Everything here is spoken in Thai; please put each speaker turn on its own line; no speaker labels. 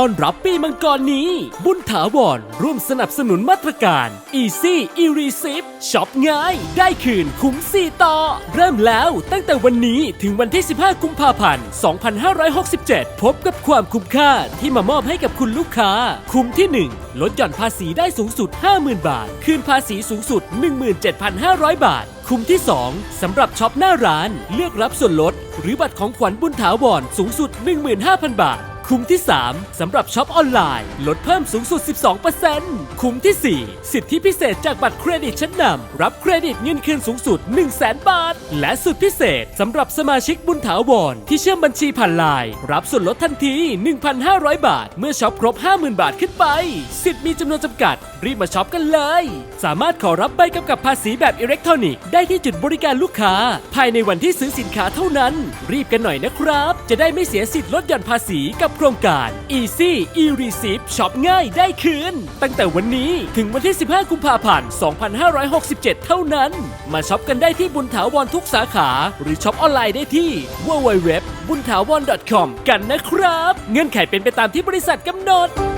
ต้อนรับปีมังกรนี้ บุญถาวรร่วมสนับสนุนมาตรการ Easy e r e c i p ช็อปง่าย ได้คืนคุ้ม4ต่อ เริ่มแล้วตั้งแต่วันนี้ถึงวันที่ 15 กุมภาพันธ์ 2567 พบกับความคุ้มค่าที่มามอบให้กับคุณลูกค้า คุ้มที่ 1 ลดหย่อนภาษีได้สูงสุด 50,000 บาท คืนภาษีสูงสุด 17,500 บาท คุ้มที่ 2สำหรับช็อปหน้าร้าน เลือกรับส่วนลด หรือบัตรของขวัญบุญถาวรสูงสุด 15,000 บาท คุ้มที่ 3สำหรับช็อปออนไลน์ ลดเพิ่มสูงสุด 12%คุ้มที่ 4 สิทธิพิเศษจากบัตรเครดิตชั้นนำรับเครดิตเงินคืนสูงสุด 100,000บาท และสุดพิเศษสำหรับสมาชิกบุญถาวรที่เชื่อมบัญชีผ่านไลน์รับส่วนลดทันที 1,500 บาท เมื่อช็อปครบ 50,000 บาทขึ้นไป สิทธิ์มีจำนวนจำกัด รีบมาช็อปกันเลย สามารถขอรับใบกำกับภาษีแบบอิเล็กทรอนิกส์ได้ที่จุดบริการลูกค้า ภายในวันที่ซื้อสินค้าเท่านั้น รีบกันหน่อยนะครับ จะได้ไม่เสียสิทธิ์ลดหย่อนภาษีกับโครงการ Easy e-receipt ช็อปง่ายได้คืน ตั้งแต่วันนี้ถึงวันที่ 15 กุมภาพันธ์ 2567 เท่านั้น มาช็อปกันได้ที่บุญถาวรทุกสาขา หรือช็อปออนไลน์ได้ที่ www บุญถาวร .com กันนะครับ เงื่อนไขเป็นไปตามที่บริษัทกำหนด